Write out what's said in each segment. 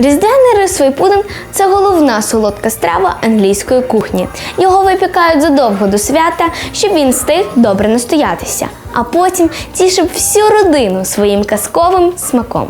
Різдвяний рисовий пудинг – це головна солодка страва англійської кухні. Його випікають задовго до свята, щоб він встиг добре настоятися, а потім тішив всю родину своїм казковим смаком.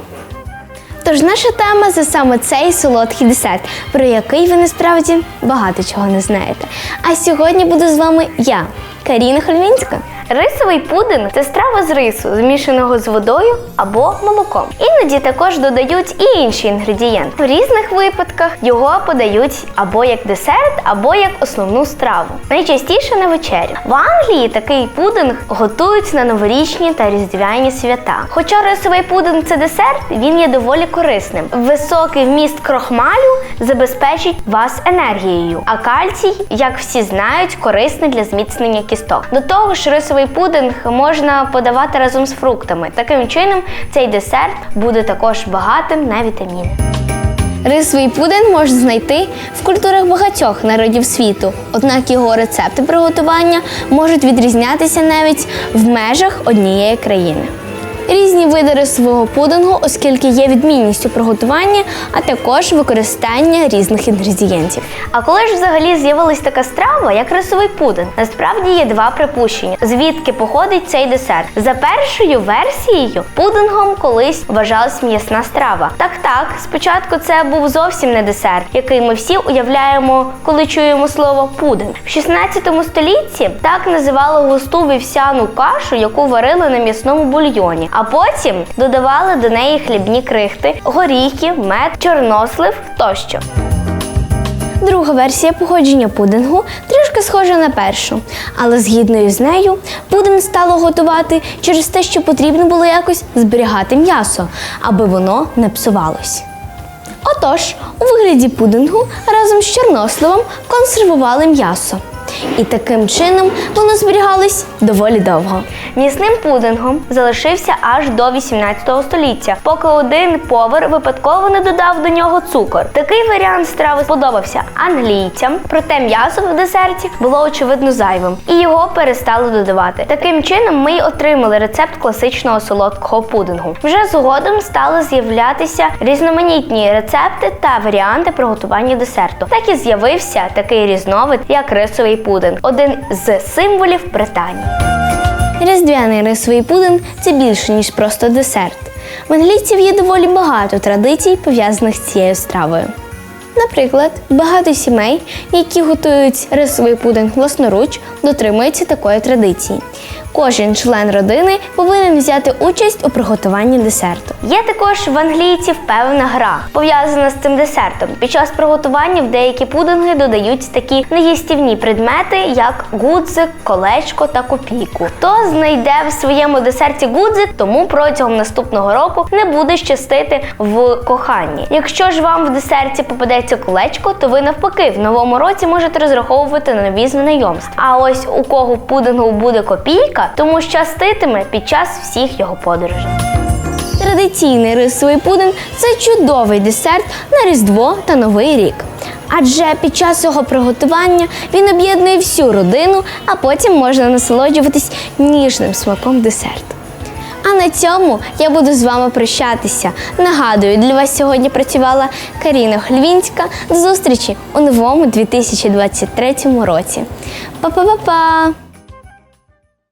Тож наша тема це саме цей солодкий десерт, про який ви насправді багато чого не знаєте. А сьогодні буду з вами я, Каріна Хольвінська. Рисовий пудинг це страва з рису, змішаного з водою або молоком. Іноді також додають і інші інгредієнти. В різних випадках його подають або як десерт, або як основну страву. Найчастіше на вечерю. В Англії такий пудинг готують на новорічні та різдвяні свята. Хоча рисовий пудинг це десерт, він є доволі корисним. Високий вміст крохмалю забезпечить вас енергією, а кальцій, як всі знають, корисний для зміцнення кісток. До того ж, рисовий пудинг можна подавати разом з фруктами. Таким чином, цей десерт буде також багатим на вітаміни. Рисовий пудинг можна знайти в культурах багатьох народів світу, однак його рецепти приготування можуть відрізнятися навіть в межах однієї країни. Різні види рисового пудингу, оскільки є відмінністю приготування, а також використання різних інгредієнтів. А коли ж взагалі з'явилась така страва, як рисовий пудинг? Насправді є два припущення, звідки походить цей десерт. За першою версією, пудингом колись вважалась м'ясна страва. Так, так, спочатку це був зовсім не десерт, який ми всі уявляємо, коли чуємо слово пудинг. В 16 столітті так називали густу вівсяну кашу, яку варили на м'ясному бульйоні, а потім додавали до неї хлібні крихти, горіхи, мед, чорнослив тощо. Друга версія походження пудингу трішки схожа на першу, але згідно із нею, пудинг стало готувати через те, що потрібно було якось зберігати м'ясо, аби воно не псувалось. Отож, у вигляді пудингу разом з чорносливом консервували м'ясо. І таким чином воно зберігалось доволі довго. М'ясним пудингом залишився аж до 18 століття, поки один повар випадково не додав до нього цукор. Такий варіант страви сподобався англійцям, проте м'ясо в десерті було очевидно зайвим, і його перестали додавати. Таким чином, ми й отримали рецепт класичного солодкого пудингу. Вже згодом стали з'являтися різноманітні рецепти та варіанти приготування десерту. Так і з'явився такий різновид, як рисовий пудинг, один з символів Британії. Різдвяний рисовий пудинг це більше, ніж просто десерт. В англійців є доволі багато традицій, пов'язаних з цією стравою. Наприклад, багато сімей, які готують рисовий пудинг власноруч, дотримуються такої традиції. Кожен член родини повинен взяти участь у приготуванні десерту. Є також в англійців певна гра, пов'язана з цим десертом. Під час приготування в деякі пудинги додають такі неїстівні предмети, як гудзик, колечко та копійку. Хто знайде в своєму десерті гудзик, тому протягом наступного року не буде щастити в коханні. Якщо ж вам в десерті попадеться колечко, то ви навпаки в новому році можете розраховувати на нові знайомства. А ось у кого в пудингу буде копійка, тому щаститиме під час всіх його подорожей. Традиційний рисовий пудинг це чудовий десерт на Різдво та Новий рік. Адже під час його приготування він об'єднує всю родину, а потім можна насолоджуватись ніжним смаком десерту. А на цьому я буду з вами прощатися. Нагадую, для вас сьогодні працювала Каріна Хльвінська. До зустрічі у новому 2023 році. Па-па-па-па!